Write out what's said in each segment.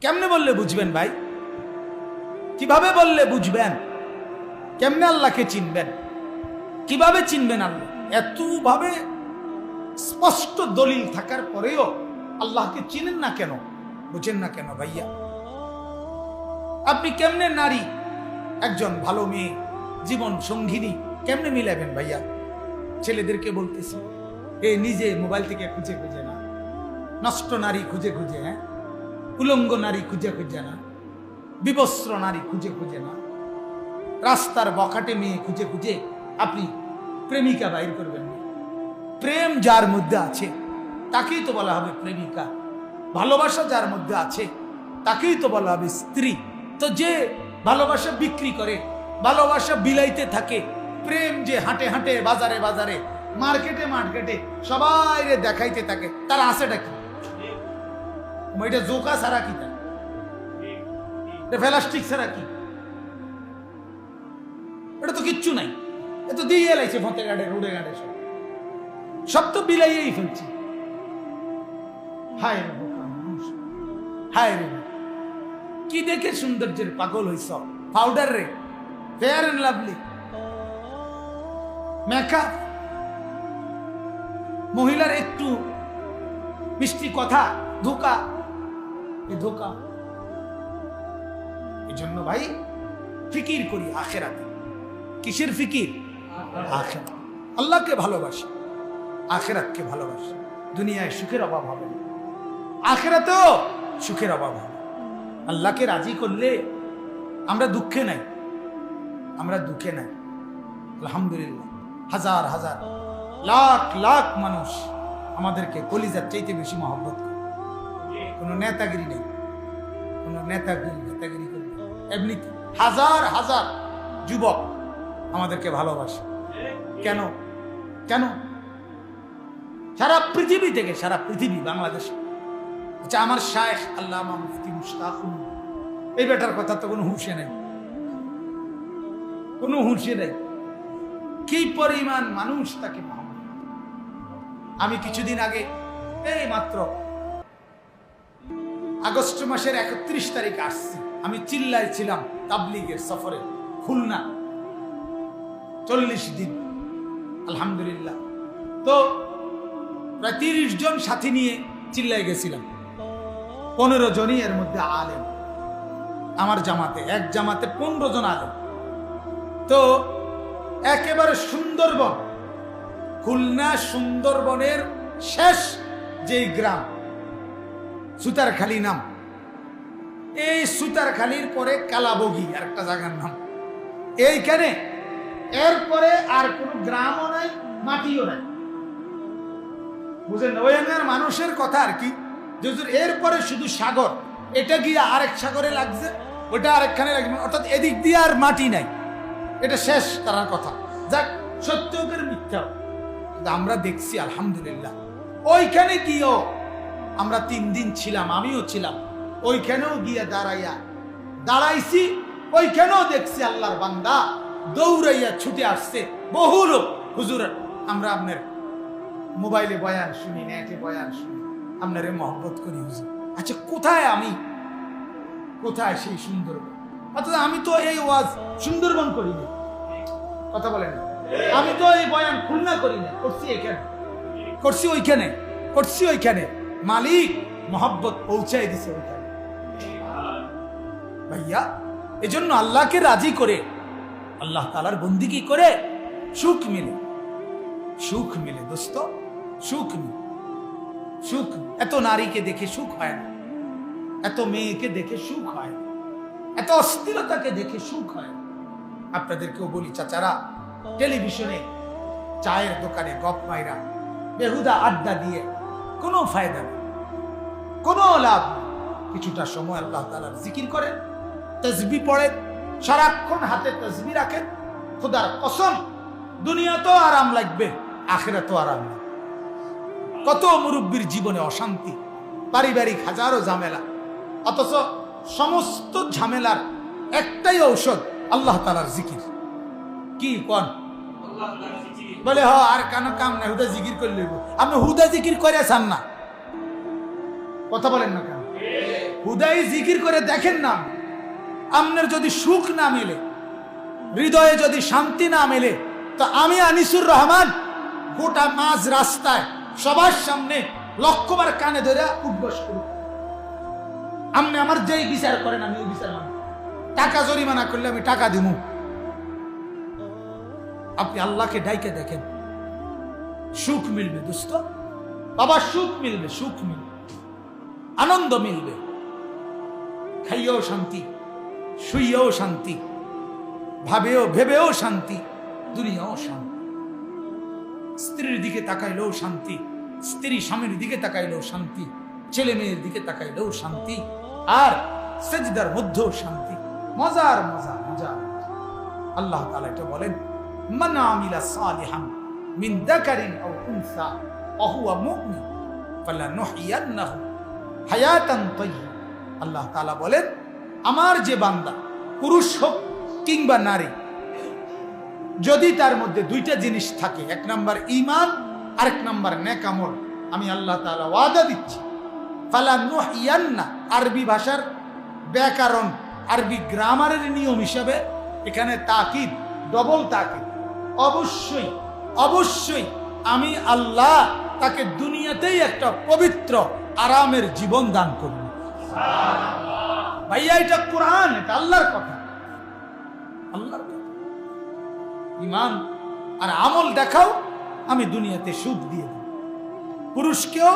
কেমনে বললে বুঝবেন ভাই? কীভাবে বললে বুঝবেন? কেমনে আল্লাহকে চিনবেন? কীভাবে চিনবেন আল্লাহ? এতভাবে স্পষ্ট দলিল থাকার পরেও আল্লাহকে চিনেন না কেন? বুঝেন না কেন ভাইয়া? আপনি কেমনে নারী, একজন ভালো মেয়ে, জীবন সঙ্গিনী, কেমনে মিলাবেন ভাইয়া? ছেলেদেরকে বলতেছি, এ নিজে মোবাইল থেকে খুঁজে খুঁজে না। নষ্ট নারী খুঁজে খুঁজে হ্যাঁ? উলঙ্গ নারী খুঁজে খুঁজে না, বিবস্ত্র নারী খুঁজে খুঁজে না। রাস্তার বখাটে মেয়ে খুঁজে খুঁজে আপনি প্রেমিকা বাইর করবেন না। প্রেম যার মধ্যে আছে, তাকেই তো বলা হবে প্রেমিকা। ভালোবাসা যার মধ্যে আছে, তাকেই তো বলা হবে স্ত্রী। তো যে ভালোবাসা বিক্রি করে, ভালোবাসা বিলাইতে থাকে, প্রেম যে হাঁটে হাঁটে, বাজারে বাজারে, মার্কেটে মার্কেটে সবাইরে দেখাইতে থাকে, তার আছেটা কি? এটা জোকা ছাড়া কি এটা ফেলাস্টিক ছাড়া কি? এটা তো কিচ্ছু নাই। এ তো দিয়ে এলাইছে ফতে গাড়ে রোডে গাড়ে সব সব তো বিলাইয়েই ফেলছি। হায় রে হায় রে কি দেখে সৌন্দর্যের পাগল হইছ পাউডার রে ফেয়ার এন্ড লাভলি মেকআপ মহিলার একটু মিষ্টি কথা, ধোকা। এ ধোকা। এই জন্য ভাই, ফিকির করি আখেরাতে। কিসের ফিকির? আখেরাত। আল্লাহকে ভালোবাসি, আখেরাতকে ভালোবাসি। দুনিয়ায় সুখের অভাব হবে না। আখেরাতেও সুখের অভাব হবে। আল্লাহকে রাজি করলে আমরা দুঃখে নাই। আমরা দুঃখে নাই। আলহামদুলিল্লাহ। হাজার হাজার, লাখ লাখ মানুষ আমাদেরকে কলিজার চাইতে বেশি মহব্বত করে। কোনো নেতাগিরি নেই। কোনো নেতাগিরি নেতাগিরি করে না। এমনি হাজার হাজার যুবক আমাদেরকে ভালোবাসে। কেন? কেন? সারা পৃথিবী থেকে, সারা পৃথিবী, বাংলাদেশ। আচ্ছা আমার শায়েখ আল্লাহ মুফতি মুস্তাকুন এই বেটার কথা তো কোনো হুঁশে নেই। কোনো হুঁশে নেই। কি পরিমাণ মানুষ তাকে আমি কিছুদিন আগে, এই মাত্র আগস্ট মাসের একত্রিশ তারিখ আসছি। আমি চিল্লায় ছিলাম তাবলিগের সফরে। খুলনা। চল্লিশ দিন। আলহামদুলিল্লাহ। তো প্রায় তিরিশ জন সাথী নিয়ে চিল্লায় গেছিলাম। পনেরো জনই এর মধ্যে আলেম। আমার জামাতে, এক জামাতে পনেরো জন আলেম। তো একেবারে সুন্দরবন। খুলনা সুন্দরবনের শেষ যেই গ্রাম সুতারখালি নাম। এই সুতারখালির পরে কালাবগি, আর একটা জায়গার নাম। এইখানে। এরপরে আর কোনো গ্রামও নাই, মাটিও নাই। বুঝলেন ওয়ানের মানুষের কথা আর কি? যে হুজুর এরপরে শুধু সাগর, এটা গিয়ে আরেক সাগরে লাগছে, ওটা আরেকখানে লাগবে। অর্থাৎ এদিক দিয়ে আর মাটি নাই। এটা শেষ তার কথা। যাক সত্যকের মিথ্যা আমরা দেখছি, আলহামদুলিল্লাহ। ওইখানে কি গিয়েও আমরা তিন দিন ছিলাম, আমিও ছিলাম। ওইখানেও গিয়ে দাঁড়াইয়া, দাঁড়াইছি, ওইখানেও দেখছি আল্লাহর বান্দা দৌড়াইয়া ছুটে আসছে। বহু লোক, হুজুর, আমরা আপনার মোবাইলে বয়ান শুনি, নেটে বয়ান শুনি, আপনারে মহব্বত করি, হুজুর। আচ্ছা কোথায় আমি? কোথায় সেই সুন্দরবন? অথচ আমি তো এই ওয়াজ সুন্দরবন করি না। কথা বলেন আমি তো এই বয়ান খুলনা করি না, করছি এখানে। করছি ওইখানে করছি ওইখানে। মালিক মহব্বত পৌঁছাই দিছে ওইখানে। ভাইয়া, এজন্য আল্লাহকে রাজি করে, আল্লাহ তালার বন্দিগি করে সুখ মিলে। সুখ মিলে দোস্ত, সুখ মিলে। সুখ, এত নারীকে দেখে সুখ হয় না। এত মেয়েকে দেখে সুখ হয় না। এত অস্থিরতাকে দেখে সুখ হয় না। আপনাদেরকেও বলি, চাচারা, টেলিভিশনে চায়ের দোকানে গপ মাইরা বেহুদা আড্ডা দিয়ে কোনো ফায়দা নেই। কোনো লাভ কিছুটা সময় আল্লাহ তালার জিকির করেন তসবি পড়েন, সারাক্ষণ হাতে তসবি রাখেন। খুদার কসম, দুনিয়া তো আরাম লাগবে আখেরা তো আরাম লাগবে। কত মুরব্বীর জীবনে অশান্তি, পারিবারিক হাজারো ঝামেলা, অথচ সমস্ত ঝামেলার একটাই ঔষধ আল্লাহ তালার জিকির। কি কন? বলে, হ, আর কেন কাম নাই, হুদা জিকির করে লইব আপনি হুদা জিকির করে চান না। কথা বলেন না কেন? হুদাই জিকির করে দেখেন না। আপনার যদি সুখ না মেলে, হৃদয়ে যদি শান্তি না মেলে, তো আমি আনিসুর রহমান গোটা মাঝ রাস্তায় সবার সামনে লক্ষ্যবার কানে ধরে উদ্বাস করি আপনি আমার যেই বিচার করেন আমি ওই বিচার মানি। টাকা জরিমানা করলে আমি টাকা দিব। আপনি আল্লাহকে ডাইকে দেখেন। সুখ মিলবে, দোস্ত। বাবা, সুখ মিলবে সুখ মিলবে। আনন্দ মিলবে। খাইয়েও শান্তি শুইয়েও শান্তি, ভাবেও, ভেবেও শান্তি, দুনিয়াও শান্তি। স্ত্রীর দিকে তাকাইলেও শান্তি, স্ত্রী স্বামীর দিকে তাকাইলেও শান্তি, ছেলে মেয়ের দিকে তাকাইলেও শান্তি, আর সেজদার মধ্যেও শান্তি। মজার মজা মজা আল্লাহ তাআলা এটা বলেন, মান আমিলা আল্লাহ তাআলা বলেন, আমার যে বান্দা, পুরুষ হোক কিংবা নারী, যদি তার মধ্যে দুইটা জিনিস থাকে, এক নাম্বার ইমান আরেক নাম্বার নেকামল আমি আল্লাহ তাআলা ওয়াদা দিচ্ছি। নুহিয়ান্না, আরবি ভাষার ব্যাকরণ, আরবি গ্রামারের নিয়ম হিসাবে এখানে তাকিদ, ডবল তাকিদ। অবশ্যই অবশ্যই আমি আল্লাহ তাকে দুনিয়াতেই একটা পবিত্র আরামের জীবন দান করব ভাইয়া, এটা কোরআন, এটা আল্লাহর কথা। আল্লাহর ইমান আর আমল দেখাও, আমি দুনিয়াতে সুখ দিয়ে দেব। পুরুষকেও,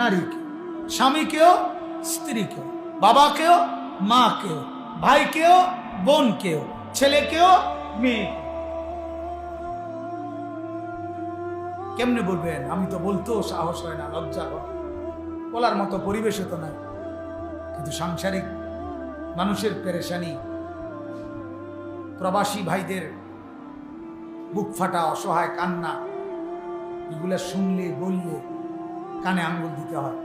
নারীকে, স্বামীকেও, স্ত্রীকেও, বাবাকেও, মাকেও, ভাইকেও, বোনকেও, ছেলেকেও মেয়ে কেমনে বলবেন? আমি তো বলতেও সাহস হয় না, লজ্জা হয়। বলার মতো পরিবেশও তো নাই কিন্তু সাংসারিক মানুষের পেরেশানি, প্রবাসী ভাইদের বুক ফাটা, অসহায় কান্না, এগুলা শুনলে, বললে কানে আঙ্গুল দিতে হয়।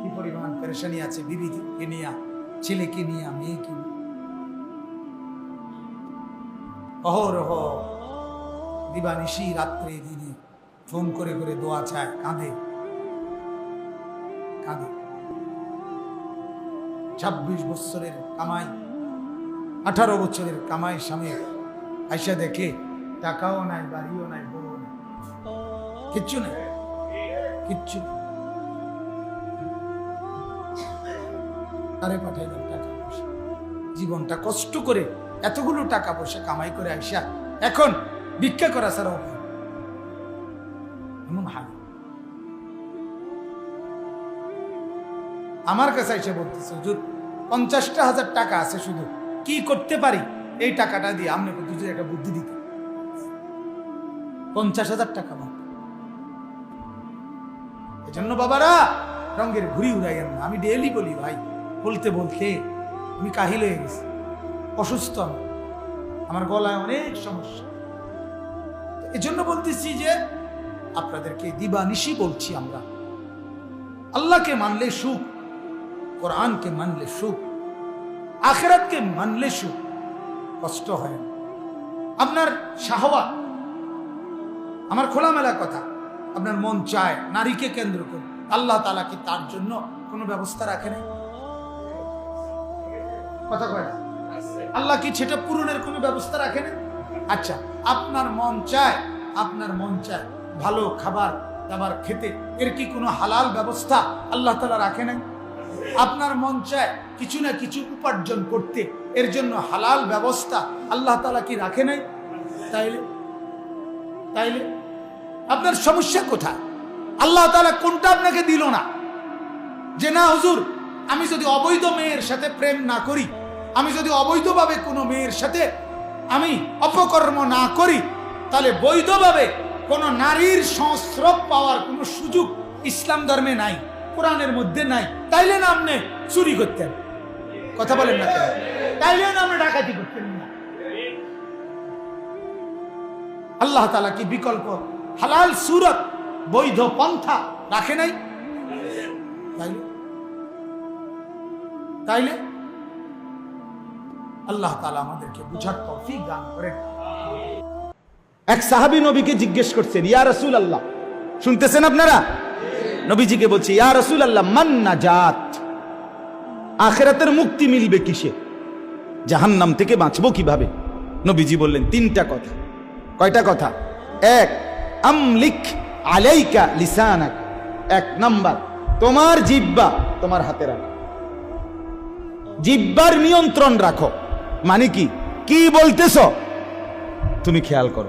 কি পরিমাণ পেরেশানি আছে বিবিকে নিয়া, ছেলেকে নিয়া, মেয়েকে নিয়া। অহরহ দিবানিশি রাত্রে দিনে ফোন করে করে দোয়া চায়, কাঁদে। কাঁদে ছাব্বিশ বছরের কামাই, আঠারো বছরের কামাই স্বামী আইসা দেখে টাকাও নাই, বাড়িও নাই বড়ও নাই। কিচ্ছু নাই, কিচ্ছু নেই। আরে পাঠাইলাম টাকা পয়সা। জীবনটা কষ্ট করে এতগুলো টাকা পয়সা কামাই করে আইসা এখন ভিক্ষা করা ছাড়া উপায় এমন হাল। আমার কাছে এসে বলতেছে, হুজুর, পঞ্চাশটা হাজার টাকা আছে শুধু। কি করতে পারি? এই টাকাটা দিয়ে আপনি একটা বুদ্ধি দিতে পঞ্চাশ হাজার টাকা এজন্য বাবারা, রঙের ঘুরি উড়াইয়েন না। আমি ডেলি বলি, ভাই, বলতে বলতে আমি কাহিল হয়ে গেছি। অসুস্থ আমি। আমার গলায় অনেক সমস্যা। এজন্য বলতেছি যে, আপনাদেরকে দিবানিশি বলছি আমরা। আল্লাহকে মানলে সুখ কোরআনকে মানলে সুখ, আখেরাতকে মানলে সুখ, কষ্ট হয় না। আপনার শাহওয়া আমার খোলামেলা কথা, আপনার মন চায় নারীকে কেন্দ্র করে, আল্লাহ তালা কি তার জন্য কোনো ব্যবস্থা রাখে নাই? কথা কয়? আল্লাহ কি সেটা পূরণের কোনো ব্যবস্থা রাখে না আচ্ছা আপনার মন চায়, আপনার মন চায় ভালো খাবার, দাবার খেতে, এর কি কোনো হালাল ব্যবস্থা আল্লাহ তালা রাখে নাই? আপনার মন চায় কিছু না কিছু উপার্জন করতে, এর জন্য হালাল ব্যবস্থা আল্লাহ তালা কি রাখে নাই? তাইলে তাইলে আপনার সমস্যা কোথায়? আল্লাহ তালা কোনটা আপনাকে দিল না? যে না, হুজুর, আমি যদি অবৈধ মেয়ের সাথে প্রেম না করি, আমি যদি অবৈধভাবে কোনো মেয়ের সাথে আমি অপকর্ম না করি, তাহলে বৈধভাবে কোনো নারীর সংস্রব পাওয়ার কোনো সুযোগ ইসলাম ধর্মে নাই। কোরআনের মধ্যে নাই। তাইলে না আপনি চুরি করতেন। কথা বলেন না তাইলে না আপনি ডাকাতি করতেন না। আল্লাহ তালা কি বিকল্প? হালাল সুরত, বৈধ পন্থা রাখে নাই? তাইলে? আল্লাহ তালা আমাদেরকে বুঝার তৌফিক দান করেন। এক সাহাবী নবীকে জিজ্ঞেস করছেন, ইয়া রসুল আল্লাহ শুনতেছেন আপনারা? নবীজিকে বলছি, ইয়া রসুল আল্লাহ মান নাজাত? আখেরাতের মুক্তি মিলবে কিসে? জাহান্নাম থেকে বাঁচবো কীভাবে? নবীজি বললেন, তিনটা কথা। কয়টা কথা? এক, আমলিক আলাইকা লিসানাক। এক নাম্বার, তোমার জিব্বা তোমার হাতে রাখো। জিব্বার নিয়ন্ত্রণ রাখো। মানে কি? কি বলতেছ? তুমি খেয়াল করো।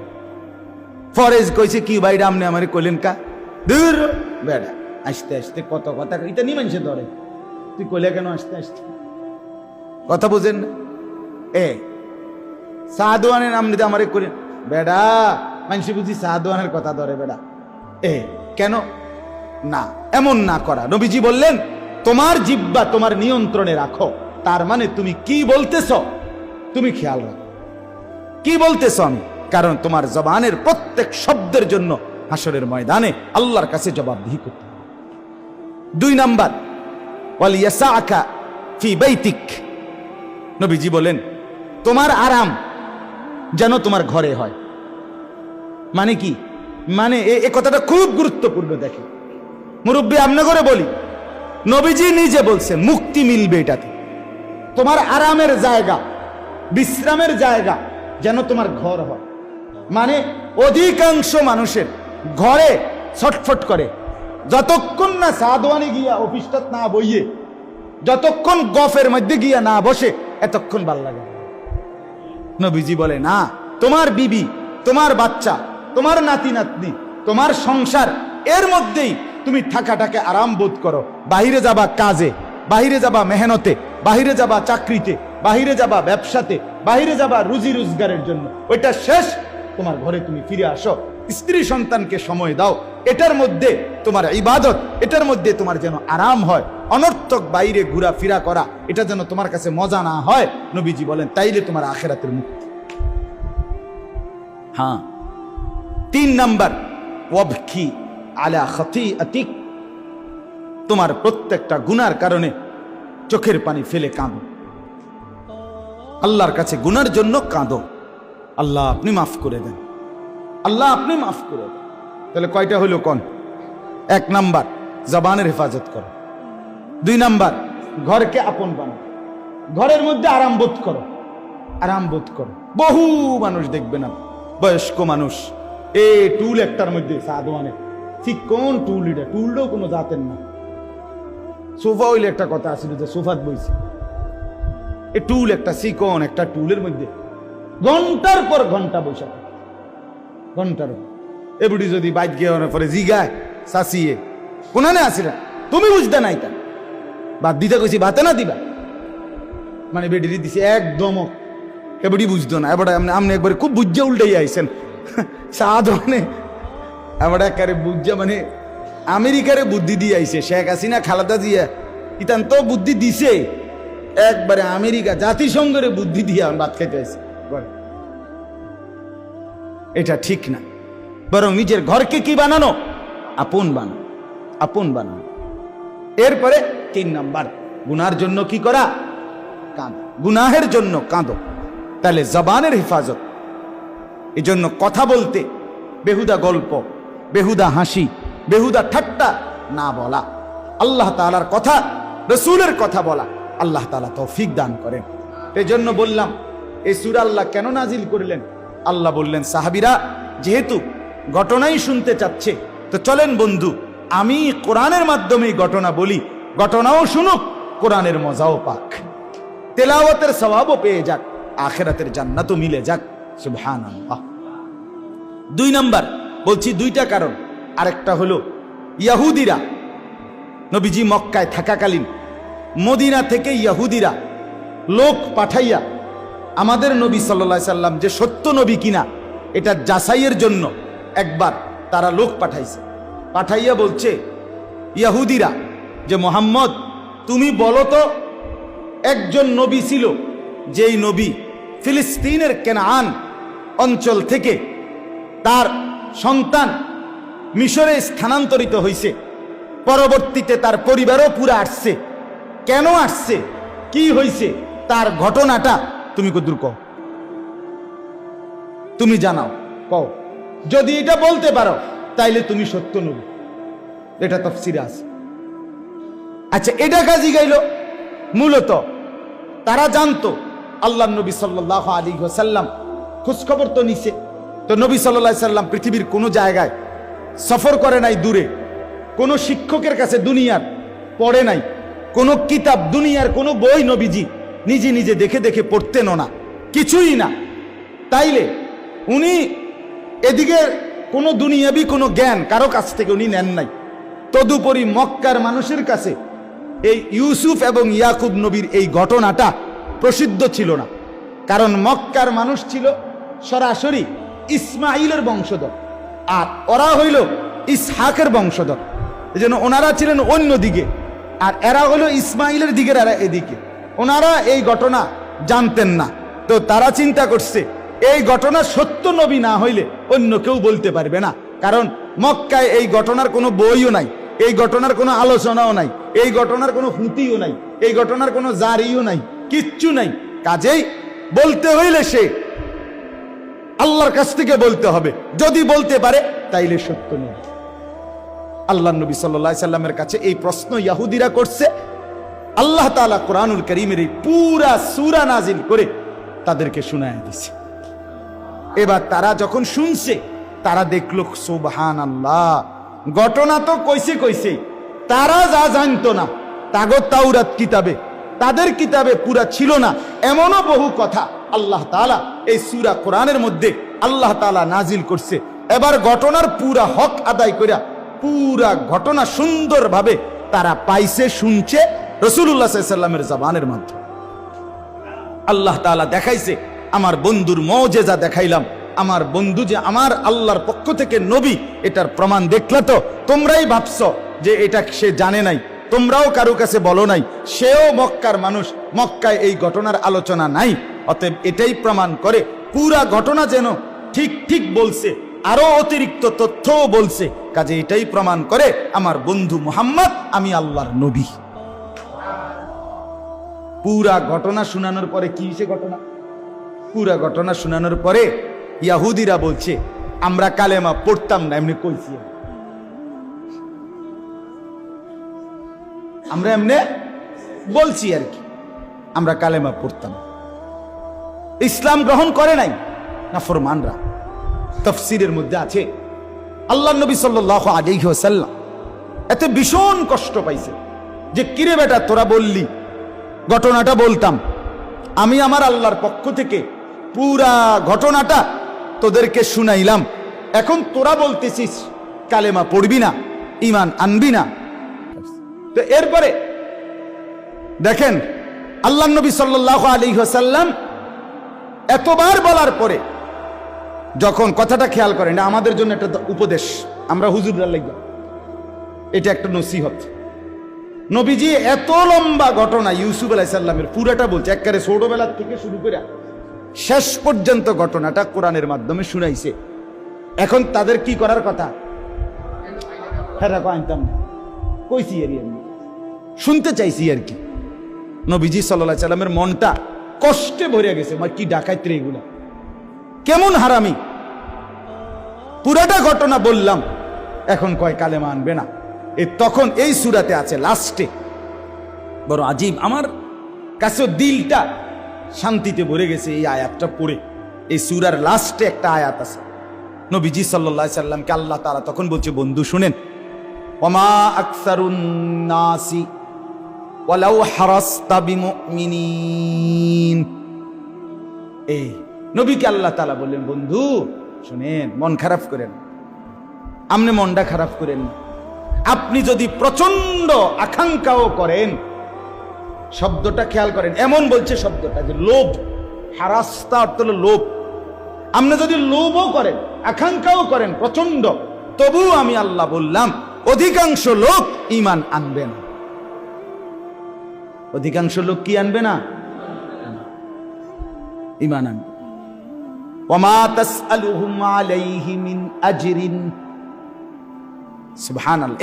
ফরেজ কইছে, কি ভাই রামনে আমারে কইলেন কা? দূর বেড়া। আসতে আসতে কত কথা এটা নি মানুষে ধরে। তুই কইলে কেন আসতে আসতে? কথা বুঝেন এ, সাদওয়ানের নাম নিতে আমার কইলেন বেডা মানুষে বুঝি সাদওয়ানের কথা ধরে বেডা। এ, কেন? না, এমন না করা। নবীজি বললেন, তোমার জিব্বা তোমার নিয়ন্ত্রণে রাখো। তার মানে তুমি কি বলতেছ? তুমি খেয়াল রাখো। কি বলতেছ আমি? কারণ তোমার জবানের প্রত্যেক শব্দের জন্য হাসরের ময়দানে আল্লাহর কাছে জবাবদিহি করতে। দুই নাম্বার ওয়ালিয়াসাআকা ফি বাইতিক। নবীজি বলেন, তোমার আরাম যেন তোমার ঘরে হয়। মানে কি? মানে এ কথাটা খুব গুরুত্বপূর্ণ দেখে। মুরব্বী আমনে করে বলি, নবীজি নিজে বলছে, মুক্তি মিলবে এটাতে। তোমার আরামের জায়গা, বিশ্রামের জায়গা যেন তোমার ঘর হয়। মানে অধিকাংশ মানুষের ঘরে ছটফট করে। যতক্ষণ না সাদওয়ানি গিয়া অফিসটা না বইয়ে, যতক্ষণ গফের মধ্যে গিয়া না বসে, এতক্ষণ ভালো লাগে নবীজি বলে, না, তোমার বিবি, তোমার বাচ্চা, তোমার নাতি নাতনি তোমার সংসার, এর মধ্যেই তুমি থাকাটাকে আরাম বোধ করো। বাহিরে যাবা কাজে, বাহিরে যাবা মেহনতে, বাহিরে যাবা চাকরিতে, বাহিরে যাবা ব্যবসাতে, বাহিরে যাবা রুজি রোজগারের জন্য। ওইটা শেষ। তোমার ঘরে তুমি ফিরে আসো। স্ত্রী সন্তানকে সময় দাও। এটার মধ্যে তোমার ইবাদত, এটার মধ্যে তোমার যেন আরাম হয়, অনর্থক বাইরে ঘোরা ফিরা করা, এটা যেন তোমার কাছে মজা না হয়, নবীজি বলেন, তাইলে তোমার আখেরাতের মুক্তি। হ্যাঁ। তিন নাম্বার, ওয়াবকি আলা খতি আতিক তোমার প্রত্যেকটা গুনার কারণে চোখের পানি ফেলে কাঁদো। আল্লাহর কাছে গুনার জন্য কাঁদো। আল্লাহ আপনি মাফ করে দেন। আল্লাহ আপনি মাফ করে দেন। তাহলে কয়টা হইল কোন? এক নাম্বার, জবানের হেফাজত করো। দুই নাম্বার, ঘরকে আপন বানো ঘরের মধ্যে আরাম বোধ করো। আরাম বোধ করো। বহু মানুষ দেখবে না, বয়স্ক মানুষ। এ টুল একটার মধ্যে সাদওয়ানে ঠিক কোন টুল এটা? টুলটাও কোনো জাতের না। সোফা হইলে একটা কথা আসলে যে সোফাত বইছে। এ টুল একটা সিকন, একটা টুলের মধ্যে। ঘণ্টার পর ঘণ্টা থাকে। ঘণ্টার পর। এবুড়ি যদি বাইক গিয়ে পরে জিগায় সাসিয়ে কোনানে আসিরা তুমি বুঝতে নাই তা? বাদ দিতে কইছি, ভাতে না দিবা? মানে বেডিরি দিছে একদম এবড়ি বুঝতো না। এবার আপনি আপনি একবারে খুব বুঝে উল্টাই আইছেন। সাদ মানে এবার একারে বুঝা মানে আমেরিকারে বুদ্ধি দিয়ে আইছে, শেখ হাসিনা, খালাদা জিয়া। ইতান তো বুদ্ধি দিছে। একবারে আমেরিকা জাতিসংঘের বুদ্ধি দিয়ে ভাত খাইতে আইছে। এটা ঠিক না। বরং নিজের ঘরকে কি বানানো? আপন বানানো। আপন বানানো। এরপরে তিন নাম্বার, গুনার জন্য কি করা? কাঁদো। গুনাহের জন্য কাঁদো। তাহলে জবানের হেফাজত। এই জন্য কথা বলতে বেহুদা গল্প, বেহুদা হাসি, বেহুদা ঠাট্টা না বলা। আল্লাহ তালার কথা, রসুলের কথা বলা। আল্লাহ তালা তৌফিক দান করেন। এই জন্য বললাম, এই সুর আল্লাহ কেন নাজিল করলেন? আল্লাহ বললেন, সাহাবিরা, যেহেতু ঘটনাই শুনতে চাচ্ছে। তো চলেন বন্ধু, আমি কোরআনের মাধ্যমে ঘটনা বলি। ঘটনাও শুনুক, কোরআনের মজাও পাক। তেলাওয়াতের স্বভাবও পেয়ে যাক, আখেরাতের জান্নাতও মিলে যাক। সুবহান দুই নাম্বার, বলছি দুইটা কারণ। আরেকটা হলো, ইয়াহুদিরা, নবীজি মক্কায় থাকাকালীন মদিনা থেকে ইয়াহুদিরা লোক পাঠাইয়া আমাদের নবী সাল্লা সাল্লাম যে সত্য নবী কিনা, এটা যাচাইয়ের জন্য একবার তারা লোক পাঠাইছে। পাঠাইয়া বলছে, ইয়াহুদিরা, যে মোহাম্মদ, তুমি বলো তো, একজন নবী ছিল, যেই নবী ফিলিস্তিনের কেনান অঞ্চল থেকে তার সন্তান মিশরে স্থানান্তরিত হয়েছে পরবর্তীতে তার পরিবারও পুরা আসছে। কেন আসছে? কি হয়েছে তার ঘটনাটা তুমি কদুর কও। তুমি জানাও, কও। যদি এটা বলতে পারো, তাইলে তুমি সত্য নবী। এটা তফসিরে আছে। আচ্ছা এটা কাজই গাইল? মূলত তারা জানতো আল্লাহ নবী সাল্লাহ আলী সাল্লাম খোঁজখবর তো নিছে। তো নবী সাল্লাহ সাল্লাম পৃথিবীর কোনো জায়গায় সফর করে নাই দূরে। কোনো শিক্ষকের কাছে দুনিয়ার পড়ে নাই। কোনো কিতাব দুনিয়ার কোনো বই নবীজি নিজে নিজে দেখে দেখে পড়তেনও না। কিছুই না। তাইলে উনি এদিকে কোনো দুনিয়াবি, কোনো জ্ঞান কারও কাছ থেকে উনি নেন নাই। তদুপরি মক্কার মানুষের কাছে এই ইউসুফ এবং ইয়াকুব নবীর এই ঘটনাটা প্রসিদ্ধ ছিল না। কারণ মক্কার মানুষ ছিল সরাসরি ইসমাইলের বংশধর আর ওরা হইল ইসহাকের বংশধর। এই জন্য ওনারা ছিলেন অন্য দিকে আর এরা হলো ইসমাইলের দিকের এরা এদিকে। ওনারা এই ঘটনা জানতেন না। তো তারা চিন্তা করছে এই ঘটনা সত্য নবী না হইলে অন্য কেউ বলতে পারবে না। কারণ মক্কায় এই ঘটনার কোনো বইও নাই, এই ঘটনার কোনো আলোচনাও নাই, এই ঘটনার কোনো হুঁতিও নাই, এই ঘটনার কোনো জারিও নাই, কিচ্ছু নাই। কাজেই বলতে হইলে সে আল্লাহর কাছ থেকে বলতে হবে। যদি বলতে পারে, তাইলে সত্য নেই আল্লাহ নবী সাল্লাহ সাল্লামের কাছে এই প্রশ্ন ইয়াহুদিরা করছে। আল্লাহ তাআলা কোরআনুল করিমের এই পুরা সুরা নাজিল করে তাদেরকে শোনায় দিছে। এবার তারা যখন শুনছে, তারা দেখল সুবহান আল্লাহ ঘটনা তো কইছে কইছে, তারা যা জানতো না তাগত তাওরাত কিতাবে, তাদের কিতাবে পুরা ছিল না, এমনও বহু কথা আল্লাহ তাআলা এই সুরা কোরআনের মধ্যে আল্লাহ তাআলা নাজিল করছে। এবার ঘটনার পুরা হক আদায় কইরা পুরা ঘটনা সুন্দরভাবে তারা পাইছে, শুনছে রসুল্লাহ সাল্লামের জবানের মাধ্যমে। আল্লাহ তাআলা দেখাইছে আমার বন্ধুর মজেজা দেখাইলাম। আমার বন্ধু যে আমার আল্লাহর পক্ষ থেকে নবী, এটার প্রমাণ দেখলে তো তোমরাই ভাবছ যে এটা সে জানে নাই। তোমরাও কারও কাছে বলো নাই, সেও মক্কার মানুষ, মক্কায় এই ঘটনার আলোচনা নাই। অতএব এটাই প্রমাণ করে, পুরা ঘটনা যেন ঠিক ঠিক বলছে, আরও অতিরিক্ত তথ্যও বলছে। কাজে এটাই প্রমাণ করে, আমার বন্ধু মুহাম্মদ, আমি আল্লাহর নবী। পুরা ঘটনা শোনানোর পরে কি ঘটনা? পুরা ঘটনা শোনানোর পরে ইয়াহুদিরা বলছে, আমরা কালেমা পড়তাম না, এমনি কইছি। আমরা এমনি বলছি আর কি, আমরা কালেমা পড়তাম। ইসলাম গ্রহণ করে নাই না ফরমানরা। তফসিরের মধ্যে আছে আল্লাহ নবী সাল্লাহ আলাইহি ওয়াসাল্লাম এতে ভীষণ কষ্ট পাইছে যে, কিরে বেটা, তোরা বললি, ঘটনাটা বলতাম। আমি আমার আল্লাহর পক্ষ থেকে পুরা ঘটনাটা তোদেরকে শুনাইলাম। এখন তোরা বলতেছিস, কালেমা পড়বি না ইমান আনবি না। তো এরপরে দেখেন, আল্লাহ নবী সাল্লাহ আলী হাসাল্লাম এতবার বলার পরে যখন কথাটা খেয়াল করেন আমাদের জন্য একটা উপদেশ, আমরা হুজুররা লাগবে। এটা একটা নসিহত। নবীজি এত লম্বা ঘটনা, ইউসুফ আলাইসাল্লামের পুরাটা বলছে, একবারে ছোটবেলার থেকে শুরু করে শেষ পর্যন্ত ঘটনাটা কোরআনের মাধ্যমে শুনাইছে। এখন তাদের কি করার কথা? হ্যাঁ আনতাম কইছি আর শুনতে চাইছি আর কি। নবীজি সাল্লাহ সাল্লামের মনটা কষ্টে ভরে গেছে। মা, কি ডাকাইত্রে এগুলা। কেমন হারামি। পুরাটা ঘটনা বললাম, এখন কয় কালেমা আনবে না। এ তখন এই সুরাতে আছে, লাস্টে। বড় আজীব। আমার কাছে দিলটা শান্তিতে ভরে গেছে এই আয়াতটা পড়ে। এই সুরার লাস্টে একটা আয়াত আছে। নবীজি সাল্লা সাল্লামকে আল্লাহ তারা তখন বলছে, বন্ধু, শুনেন। ওমা আকসারুন নাসি ওয়ালাউ হারাস্তা বিমুমিনিন। এই নবীকে আল্লাহ তালা বললেন, বন্ধু, শুনেন, মন খারাপ করেন। আপনি মনটা খারাপ করেন। আপনি যদি প্রচণ্ড আকাঙ্ক্ষাও করেন শব্দটা খেয়াল করেন, এমন বলছে শব্দটা যে লোভ, হারাস্তা অর্থ হলো লোভ। আপনি যদি লোভও করেন, আকাঙ্ক্ষাও করেন প্রচণ্ড তবু আমি আল্লাহ বললাম, অধিকাংশ লোক ইমান আনবে না। অধিকাংশ লোক কি আনবে না? ইমান আনবে।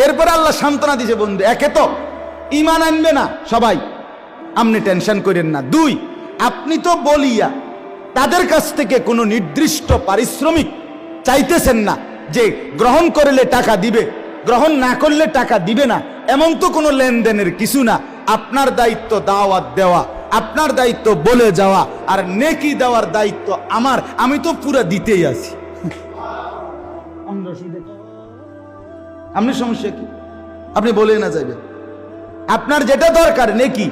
এরপর আল্লাহ সান্ত্বনা দিছে বন্ধু, একে তো ইমান আনবে না, সবাই। আপনি টেনশন করেন না। দুই, আপনি তো বলিয়া তাদের কাছ থেকে কোনো নির্দিষ্ট পারিশ্রমিক চাইতেছেন না যে গ্রহণ করলে টাকা দিবে, গ্রহণ না করলে টাকা দিবে না, এমন তো কোনো লেনদেনের কিছু না। আপনার দায়িত্ব দাওয়াত দেওয়া, আপনার দায়িত্ব বলে যাওয়া, আর নেকি দেওয়ার দায়িত্ব আমার, আমি তো পুরো দিতেই আছি। আপনি সমস্যা কি? আপনি বলে না যাবেন আপনার যেটা দরকার, নেকি?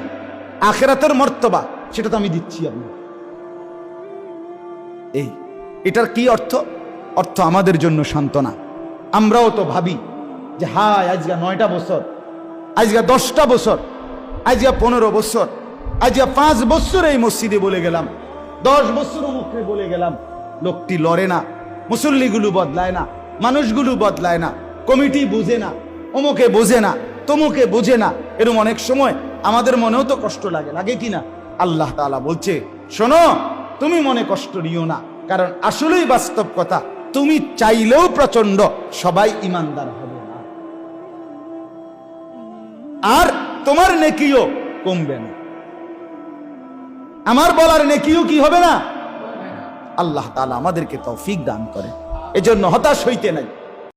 আখেরাতের মর্তবা, সেটা তো আমি দিচ্ছি আপনার এই, এটার কি অর্থ? অর্থ আমাদের জন্য সান্ত্বনা। আমরাও তো ভাবি যে, হায় আজকে নয়টা বছর আজকে দশটা বছর আজকে পনেরো বছর আজকে পাঁচ বছর এই মসজিদে বলে গেলাম। দশ বছর মুখে বলে গেলাম, লোকটি লড়ে না, মুসল্লিগুলো বদলায় না, মানুষগুলো বদলায় না, কমিটি বুঝে না, অমুকে বোঝে না, তমুকে বোঝে না এরকম অনেক সময় আমাদের মনেও তো কষ্ট লাগে লাগে কি না আল্লাহ তাআলা বলছে, শোনো, তুমি মনে কষ্ট নিও না, কারণ আসলেই বাস্তব কথা, তুমি চাইলেও প্রচণ্ড সবাই ইমানদার হবে না। আর তোমার নেকিও কমবে না। আমার বলার নেকিও কি হবে না? আল্লাহ তাআলা আমাদেরকে তৌফিক দান করে। এজন্য হতাশ হইতে নাই।